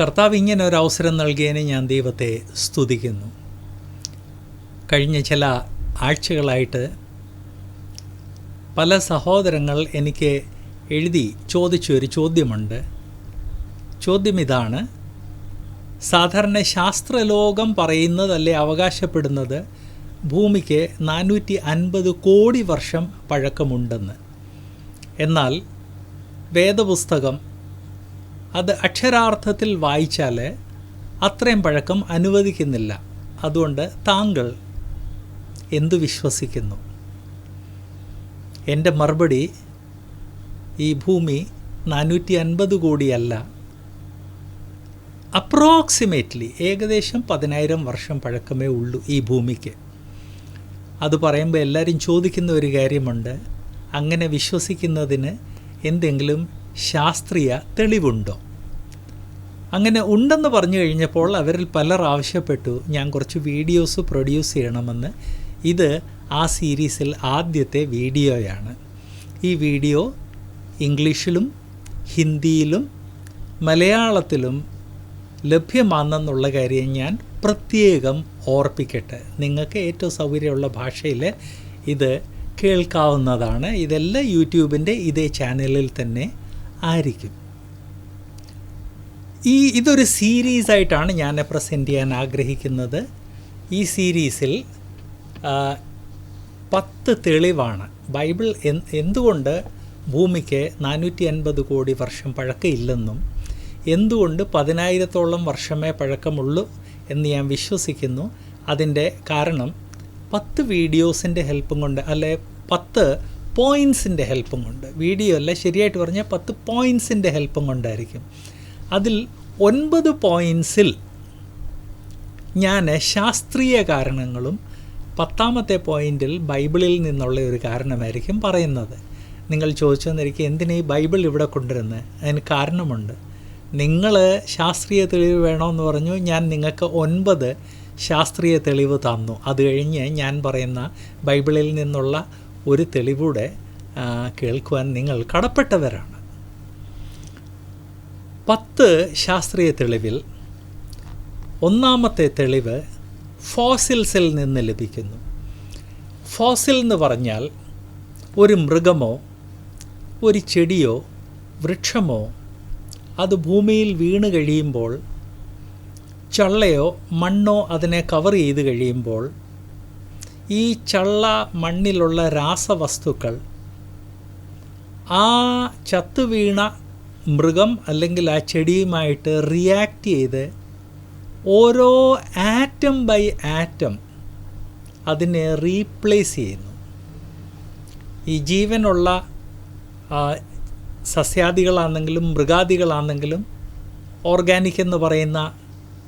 കർത്താവ് ഇങ്ങനെ ഒരു അവസരം നൽകിയതിന് ഞാൻ ദൈവത്തെ സ്തുതിക്കുന്നു. കഴിഞ്ഞ ചില ആഴ്ചകളായിട്ട് പല സഹോദരങ്ങൾ എനിക്ക് എഴുതി ചോദിച്ച ഒരു ചോദ്യമുണ്ട്. ചോദ്യം ഇതാണ് സാധാരണ ശാസ്ത്രലോകം പറയുന്നത് അല്ലെ അവകാശപ്പെടുന്നത്? ഭൂമിക്ക് നാനൂറ്റി അൻപത് കോടി വർഷം പഴക്കമുണ്ടെന്ന്. എന്നാൽ വേദപുസ്തകം അത് അക്ഷരാർത്ഥത്തിൽ വായിച്ചാൽ അത്രയും പഴക്കം അനുവദിക്കുന്നില്ല. അതുകൊണ്ട് താങ്കൾ എന്തു വിശ്വസിക്കുന്നു? എന്റെ മറുപടി ഈ ഭൂമി നാനൂറ്റി അൻപത് കോടിയല്ല. അപ്രോക്സിമേറ്റ്ലി ഏകദേശം പതിനായിരം വർഷം പഴക്കമേ ഉള്ളൂ ഈ ഭൂമിക്ക്. അത് പറയുമ്പോൾ എല്ലാവരും ചോദിക്കുന്ന ഒരു കാര്യമുണ്ട്. അങ്ങനെ വിശ്വസിക്കുന്നതിന് എന്തെങ്കിലും ശാസ്ത്രീയ തെളിവുണ്ടോ? അങ്ങനെ ഉണ്ടെന്ന് പറഞ്ഞു കഴിഞ്ഞപ്പോൾ അവരിൽ പലർ ആവശ്യപ്പെട്ടു ഞാൻ കുറച്ച് വീഡിയോസ് പ്രൊഡ്യൂസ് ചെയ്യണമെന്ന്. ഇത് ആ സീരീസിൽ ആദ്യത്തെ വീഡിയോയാണ്. ഈ വീഡിയോ ഇംഗ്ലീഷിലും ഹിന്ദിയിലും മലയാളത്തിലും ലഭ്യമാണെന്നുള്ള കാര്യം ഞാൻ പ്രത്യേകം ഓർപ്പിക്കട്ടെ. നിങ്ങൾക്ക് ഏറ്റവും സൗകര്യമുള്ള ഭാഷയിൽ ഇത് കേൾക്കാവുന്നതാണ്. ഇതെല്ലാം യൂട്യൂബിന്റെ ഇതേ ചാനലിൽ തന്നെ ആയിരിക്കും. ഈ ഇതൊരു സീരീസ് ആയിട്ടാണ് ഞാൻ പ്രസന്റ് ചെയ്യാൻ ആഗ്രഹിക്കുന്നത്. ഈ സീരീസിൽ പത്ത് തെളിവാണ്. ബൈബിൾ എന്തുകൊണ്ട് ഭൂമിക്ക് നാനൂറ്റി അൻപത് കോടി വർഷം പഴക്കമില്ലെന്നും എന്തുകൊണ്ട് പതിനായിരത്തോളം വർഷമേ പഴക്കമുള്ളൂ എന്ന് ഞാൻ വിശ്വസിക്കുന്നു. അതിന്റെ കാരണം പത്ത് വീഡിയോസിന്റെ ഹെൽപ്പും കൊണ്ട് അല്ലെ പത്ത് പോയിൻസിന്റെ ഹെൽപ്പും കൊണ്ട്. വീഡിയോ അല്ല ശരിയായിട്ട് പറഞ്ഞാൽ പത്ത് പോയിൻസിന്റെ ഹെൽപ്പും കൊണ്ടായിരിക്കും. അതിൽ ഒൻപത് പോയിൻസിൽ ഞാൻ ശാസ്ത്രീയ കാരണങ്ങളും പത്താമത്തെ പോയിന്റിൽ ബൈബിളിൽ നിന്നുള്ള ഒരു കാരണമായിരിക്കും പറയുന്നത്. നിങ്ങൾ ചോദിച്ചു ചോദിച്ചെന്നിരിക്കും എന്തിനാ ഈ ബൈബിൾ ഇവിടെ കൊണ്ടുവരുന്നത് അതിന് കാരണമുണ്ട്. നിങ്ങൾ ശാസ്ത്രീയ തെളിവ് വേണമെന്ന് പറഞ്ഞു ഞാൻ നിങ്ങൾക്ക് ഒൻപത് ശാസ്ത്രീയ തെളിവ് തന്നു. അത് കഴിഞ്ഞ് ഞാൻ പറയുന്ന ബൈബിളിൽ നിന്നുള്ള ഒരു തെളിവൂടെ കേൾക്കുവാൻ നിങ്ങൾ കടപ്പെട്ടവരാണ്. പത്ത് ശാസ്ത്രീയ തെളിവിൽ ഒന്നാമത്തെ തെളിവ് ഫോസിൽസിൽ നിന്ന് ലഭിക്കുന്നു. ഫോസിൽ എന്ന് പറഞ്ഞാൽ ഒരു മൃഗമോ ഒരു ചെടിയോ വൃക്ഷമോ അത് ഭൂമിയിൽ വീണ് കഴിയുമ്പോൾ ചള്ളയോ മണ്ണോ അതിനെ കവർ ചെയ്ത് കഴിയുമ്പോൾ ഈ ചള്ള മണ്ണിലുള്ള രാസവസ്തുക്കൾ ആ ചത്തുവീണ മൃഗം അല്ലെങ്കിൽ ആ ചെടിയുമായിട്ട് റിയാക്റ്റ് ചെയ്ത് ഓരോ ആറ്റം ബൈ ആറ്റം അതിനെ റീപ്ലേസ് ചെയ്യുന്നു. ഈ ജീവനുള്ള സസ്യാദികളാണെങ്കിലും മൃഗാദികളാണെങ്കിലും ഓർഗാനിക് എന്ന് പറയുന്ന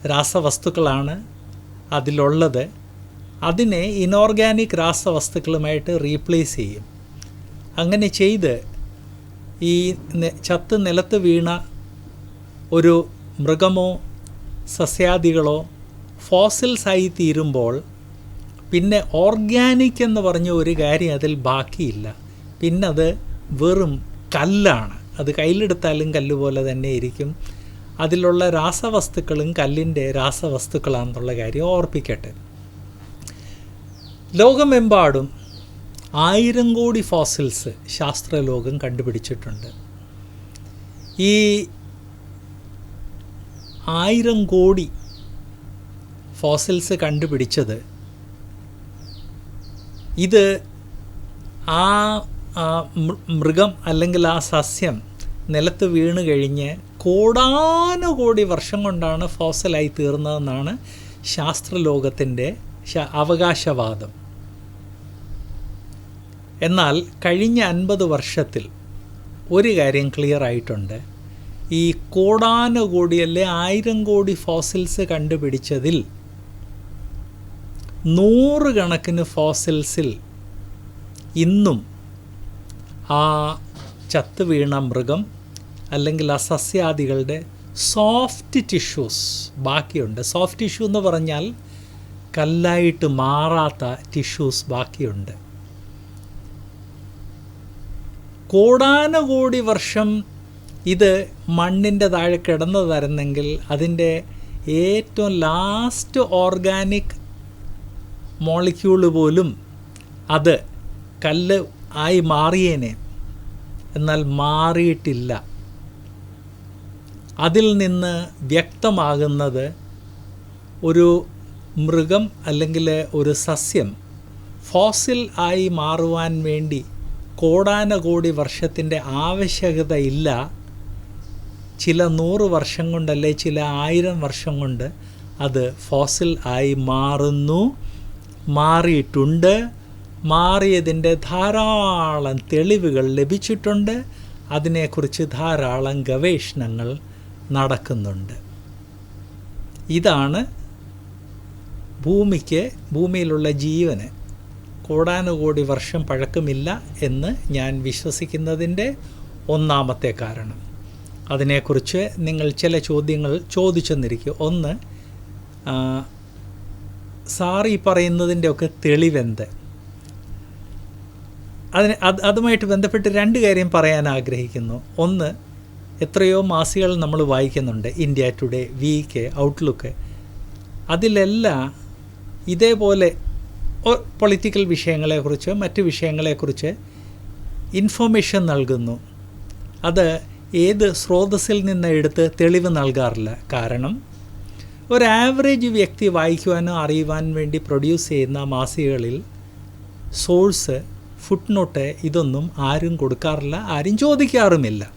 രാസവസ്തുക്കളാണ് അതിലുള്ളത്. അതിനെ ഇനോർഗാനിക് രാസവസ്തുക്കളുമായിട്ട് റീപ്ലേസ് ചെയ്യും. അങ്ങനെ ചെയ്ത് ഈ ചത്ത് നിലത്ത് വീണ ഒരു മൃഗമോ സസ്യാദികളോ ഫോസിൽസായി തീരുമ്പോൾ പിന്നെ ഓർഗാനിക് എന്ന് പറഞ്ഞ ഒരു കാര്യം അതിൽ ബാക്കിയില്ല. പിന്നെ അത് വെറും കല്ലാണ്. അത് കയ്യിലെടുത്താലും കല്ല് പോലെ തന്നെ ഇരിക്കും. അതിലുള്ള രാസവസ്തുക്കളും കല്ലിന്റെ രാസവസ്തുക്കളാണെന്നുള്ള കാര്യം ഓർപ്പിക്കട്ടെ. ലോകമെമ്പാടും ആയിരം കോടി ഫോസിൽസ് ശാസ്ത്രലോകം കണ്ടുപിടിച്ചിട്ടുണ്ട്. ഈ ആയിരം കോടി ഫോസിൽസ് കണ്ടുപിടിച്ചത് ഇത് ആ മൃഗം അല്ലെങ്കിൽ ആ സസ്യം നിലത്ത് വീണ് കഴിഞ്ഞ് കോടാനുകോടി വർഷം കൊണ്ടാണ് ഫോസലായി തീർന്നതെന്നാണ് ശാസ്ത്രലോകത്തിന്റെ അവകാശവാദം. എന്നാൽ കഴിഞ്ഞ അൻപത് വർഷത്തിൽ ഒരു കാര്യം ക്ലിയർ ആയിട്ടുണ്ട്. ഈ കോടാനുകോടി അല്ലെ ആയിരം കോടി ഫോസിൽസ് കണ്ടുപിടിച്ചതിൽ നൂറുകണക്കിന് ഫോസിൽസിൽ ഇന്നും ആ ചത്തു വീണ മൃഗം അല്ലെങ്കിൽ ആ സസ്യാദികളുടെ സോഫ്റ്റ് ടിഷ്യൂസ് ബാക്കിയുണ്ട്. സോഫ്റ്റ് ടിഷ്യൂ എന്ന് പറഞ്ഞാൽ കല്ലായിട്ട് മാറാത്ത ടിഷ്യൂസ് ബാക്കിയുണ്ട്. കോടാനുകോടി വർഷം ഇത് മണ്ണിന്റെ താഴെ കിടന്നതായിരുന്നെങ്കിൽ അതിന്റെ ഏറ്റവും ലാസ്റ്റ് ഓർഗാനിക് മോളിക്യൂൾ പോലും അത് കല്ല് ആയി മാറിയേനെ. എന്നാൽ മാറിയിട്ടില്ല. അതിൽ നിന്ന് വ്യക്തമാകുന്നത് ഒരു മൃഗം അല്ലെങ്കിൽ ഒരു സസ്യം ഫോസിൽ ആയി മാറുവാൻ വേണ്ടി കോടാനകോടി വർഷത്തിന്റെ ആവശ്യകത ഇല്ല. ചില നൂറ് വർഷം കൊണ്ടല്ലേ ചില ആയിരം വർഷം കൊണ്ട് അത് ഫോസിൽ ആയി മാറുന്നു മാറിയിട്ടുണ്ട്. മാറിയതിന്റെ ധാരാളം തെളിവുകൾ ലഭിച്ചിട്ടുണ്ട്. അതിനെക്കുറിച്ച് ധാരാളം ഗവേഷണങ്ങൾ നടക്കുന്നുണ്ട്. ഇതാണ് ഭൂമിക്ക് ഭൂമിയിലുള്ള ജീവന് കോടാനുകോടി വർഷം പഴക്കമില്ല എന്ന് ഞാൻ വിശ്വസിക്കുന്നതിന്റെ ഒന്നാമത്തെ കാരണം. അതിനെക്കുറിച്ച് നിങ്ങൾ ചില ചോദ്യങ്ങൾ ചോദിച്ചെന്നിരിക്കും. ഒന്ന് സാർ ഈ പറയുന്നതിന്റെയൊക്കെ തെളിവെന്ത്? അതിന് അത് അതുമായിട്ട് ബന്ധപ്പെട്ട് രണ്ട് കാര്യം പറയാൻ ആഗ്രഹിക്കുന്നു. ഒന്ന് എത്രയോ മാസികൾ നമ്മൾ വായിക്കുന്നുണ്ട്. India Today Week Outlook. അതിലെല്ലാം ഇതേപോലെ പൊളിറ്റിക്കൽ വിഷയങ്ങളെക്കുറിച്ച് മറ്റ് വിഷയങ്ങളെക്കുറിച്ച് ഇൻഫോർമേഷൻ നൽകുന്നു. അത് ഏത് സ്രോതസ്സിൽ നിന്ന് എടുത്ത് തെളിവ് നൽകാറില്ല. കാരണം ഒരു ആവറേജ് വ്യക്തി വായിക്കുവാനോ അറിയുവാൻ വേണ്ടി പ്രൊഡ്യൂസ് ചെയ്യുന്ന മാസികകളിൽ സോഴ്സ് ഫുട് നോട്ട് ഇതൊന്നും ആരും കൊടുക്കാറില്ല ആരും ചോദിക്കാറുമില്ല.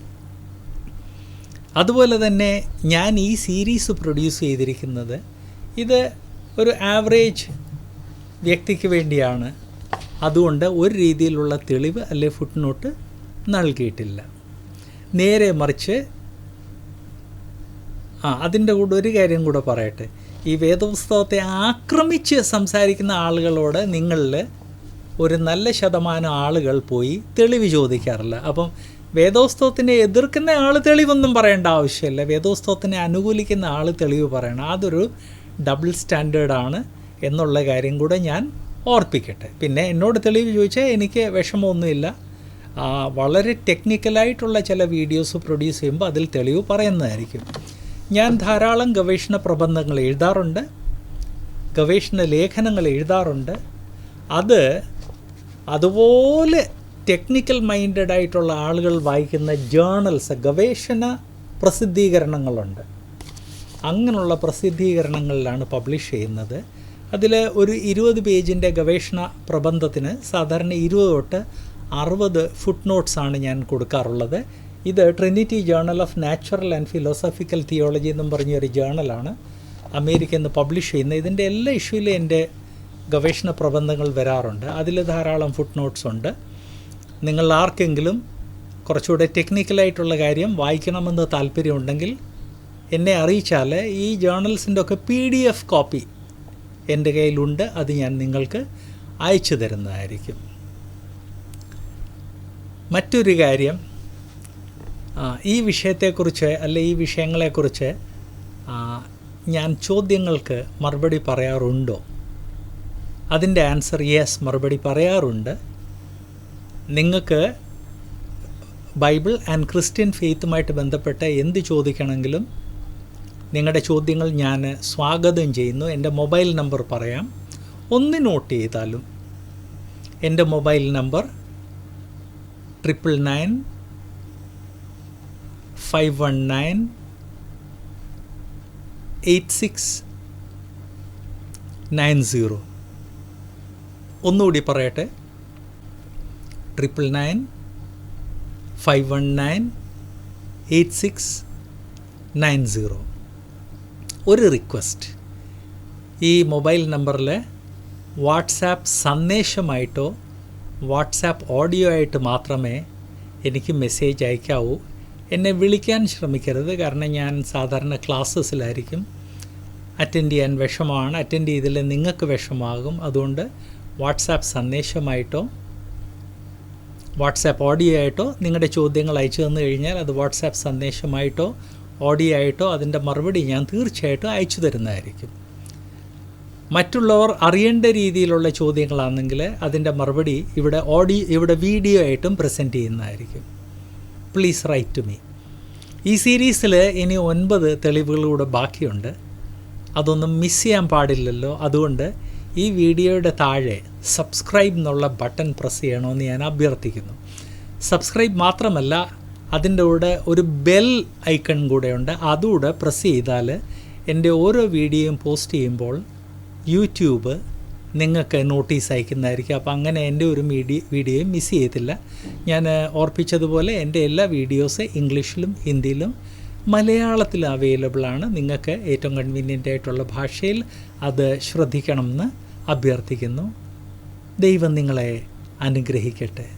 അതുപോലെ തന്നെ ഞാൻ ഈ സീരീസ് പ്രൊഡ്യൂസ് ചെയ്തിരിക്കുന്നത് ഇത് ഒരു ആവറേജ് വ്യക്തിക്ക് വേണ്ടിയാണ്. അതുകൊണ്ട് ഒരു രീതിയിലുള്ള തെളിവ് അല്ലെ ഫുട് നോട്ട് നൽകിയിട്ടില്ല. നേരെ മറിച്ച് ആ അതിന്റെ കൂടെ ഒരു കാര്യം കൂടെ പറയട്ടെ. ഈ വേദപുസ്തകത്തെ ആക്രമിച്ച് സംസാരിക്കുന്ന ആളുകളോട് നിങ്ങളിൽ ഒരു നല്ല ശതമാനം ആളുകൾ പോയി തെളിവ് ചോദിക്കാറില്ല. അപ്പം വേദോസ്തവത്തിനെ എതിർക്കുന്ന ആൾ തെളിവൊന്നും പറയേണ്ട ആവശ്യമില്ല. വേദോസ്തവത്തിനെ അനുകൂലിക്കുന്ന ആൾ തെളിവ് പറയണം. അതൊരു ഡബിൾ സ്റ്റാൻഡേർഡാണ് എന്നുള്ള കാര്യം കൂടെ ഞാൻ ഓർപ്പിക്കട്ടെ. പിന്നെ എന്നോട് തെളിവ് ചോദിച്ചാൽ എനിക്ക് വിഷമമൊന്നുമില്ല. വളരെ ടെക്നിക്കലായിട്ടുള്ള ചില വീഡിയോസ് പ്രൊഡ്യൂസ് ചെയ്യുമ്പോൾ അതിൽ തെളിവ് പറയുന്നതായിരിക്കും. ഞാൻ ധാരാളം ഗവേഷണ പ്രബന്ധങ്ങൾ എഴുതാറുണ്ട്. ഗവേഷണ ലേഖനങ്ങൾ എഴുതാറുണ്ട്. അത് അതുപോലെ ടെക്നിക്കൽ മൈൻഡഡ് ആയിട്ടുള്ള ആളുകൾ വായിക്കുന്ന ജേണൽസ് ഗവേഷണ പ്രസിദ്ധീകരണങ്ങളുണ്ട്. അങ്ങനെയുള്ള പ്രസിദ്ധീകരണങ്ങളിലാണ് പബ്ലിഷ് ചെയ്യുന്നത്. അതിൽ ഒരു ഇരുപത് പേജിന്റെ ഗവേഷണ പ്രബന്ധത്തിന് സാധാരണ ഇരുപത് തൊട്ട് അറുപത് ഫുട് നോട്ട്സാണ് ഞാൻ കൊടുക്കാറുള്ളത്. ഇത് Trinity journal of natural and philosophical theology എന്നും പറഞ്ഞൊരു ജേണലാണ് അമേരിക്കയിൽ നിന്ന് പബ്ലിഷ് ചെയ്യുന്നത്. ഇതിന്റെ എല്ലാ ഇഷ്യൂയിലും എന്റെ ഗവേഷണ പ്രബന്ധങ്ങൾ വരാറുണ്ട്. അതിൽ ധാരാളം ഫുട് നോട്ട്സ് ഉണ്ട്. നിങ്ങൾ ആർക്കെങ്കിലും കുറച്ചുകൂടെ ടെക്നിക്കലായിട്ടുള്ള കാര്യം വായിക്കണമെന്ന് താല്പര്യമുണ്ടെങ്കിൽ എന്നെ അറിയിച്ചാൽ ഈ ജേണൽസിന്റെ ഒക്കെ പി ഡി എഫ് കോപ്പി എന്റെ കയ്യിലുണ്ട് അത് ഞാൻ നിങ്ങൾക്ക് അയച്ചു തരുന്നതായിരിക്കും. മറ്റൊരു കാര്യം ഈ വിഷയത്തെക്കുറിച്ച് അല്ലെ ഈ വിഷയങ്ങളെക്കുറിച്ച് ഞാൻ ചോദ്യങ്ങൾക്ക് മറുപടി പറയാറുണ്ടോ? അതിന്റെ ആൻസർ യെസ് മറുപടി പറയാറുണ്ട്. നിങ്ങൾക്ക് ബൈബിൾ ആൻഡ് ക്രിസ്ത്യൻ ഫെയ്ത്തുമായിട്ട് ബന്ധപ്പെട്ട എന്ത് ചോദിക്കണമെങ്കിലും നിങ്ങളുടെ ചോദ്യങ്ങൾ ഞാൻ സ്വാഗതം ചെയ്യുന്നു. എന്റെ മൊബൈൽ നമ്പർ പറയാം. ഒന്ന് നോട്ട് ചെയ്താലും എന്റെ mobile number triple nine five one nine eight six nine zero. ഒന്നുകൂടി പറയട്ടെ. Triple nine five one nine eight six nine zero. ഒരു റിക്വസ്റ്റ് ഈ മൊബൈൽ നമ്പറിൽ വാട്സാപ്പ് സന്ദേശമായിട്ടോ വാട്സാപ്പ് ഓഡിയോ ആയിട്ട് മാത്രമേ എനിക്ക് മെസ്സേജ് അയക്കാവൂ. എന്നെ വിളിക്കാൻ ശ്രമിക്കരുത്. കാരണം ഞാൻ സാധാരണ ക്ലാസ്സസിലായിരിക്കും അറ്റൻഡ് ചെയ്യാൻ വിഷമമാണ്. അറ്റൻഡ് ചെയ്തിൽ നിങ്ങൾക്ക് വിഷമാകും അതുകൊണ്ട് വാട്സാപ്പ് സന്ദേശമായിട്ടോ വാട്സാപ്പ് ഓഡിയോ ആയിട്ടോ നിങ്ങളുടെ ചോദ്യങ്ങൾ അയച്ചു തന്നു കഴിഞ്ഞാൽ അത് വാട്സാപ്പ് സന്ദേശമായിട്ടോ ഓഡിയോ ആയിട്ടോ അതിന്റെ മറുപടി ഞാൻ തീർച്ചയായിട്ടും അയച്ചു തരുന്നതായിരിക്കും. മറ്റുള്ളവർ അറിയേണ്ട രീതിയിലുള്ള ചോദ്യങ്ങളാണെങ്കിൽ അതിന്റെ മറുപടി ഇവിടെ ഓഡിയോ ഇവിടെ വീഡിയോ ആയിട്ടും പ്രസന്റ് ചെയ്യുന്നതായിരിക്കും. പ്ലീസ് റൈറ്റ് ടു മീ ഈ സീരീസിൽ ഇനി ഒൻപത് തെളിവുകളൂടെ ബാക്കിയുണ്ട്. അതൊന്നും മിസ് ചെയ്യാൻ പാടില്ലല്ലോ. അതുകൊണ്ട് ഈ വീഡിയോയുടെ താഴെ സബ്സ്ക്രൈബ് എന്നുള്ള ബട്ടൺ പ്രസ് ചെയ്യണമെന്ന് ഞാൻ അഭ്യർത്ഥിക്കുന്നു. സബ്സ്ക്രൈബ് മാത്രമല്ല അതിന്റെ കൂടെ ഒരു ബെൽ ഐക്കൺ കൂടെ ഉണ്ട് അതുകൂടെ പ്രസ് ചെയ്താൽ എന്റെ ഓരോ വീഡിയോയും പോസ്റ്റ് ചെയ്യുമ്പോൾ യൂട്യൂബ് നിങ്ങൾക്ക് നോട്ടീസ് അയക്കുന്നതായിരിക്കും. അപ്പോൾ അങ്ങനെ എന്റെ ഒരു മീഡിയ വീഡിയോയും മിസ് ചെയ്യത്തില്ല. ഞാൻ ഓർപ്പിച്ചതുപോലെ എന്റെ എല്ലാ വീഡിയോസ് ഇംഗ്ലീഷിലും ഹിന്ദിയിലും മലയാളത്തിലും അവൈലബിളാണ് നിങ്ങൾക്ക് ഏറ്റവും കൺവീനിയന്റ് ആയിട്ടുള്ള ഭാഷയിൽ അത് ശ്രദ്ധിക്കണമെന്ന് അഭ്യർത്ഥിക്കുന്നു. ദൈവം നിങ്ങളെ അനുഗ്രഹിക്കട്ടെ.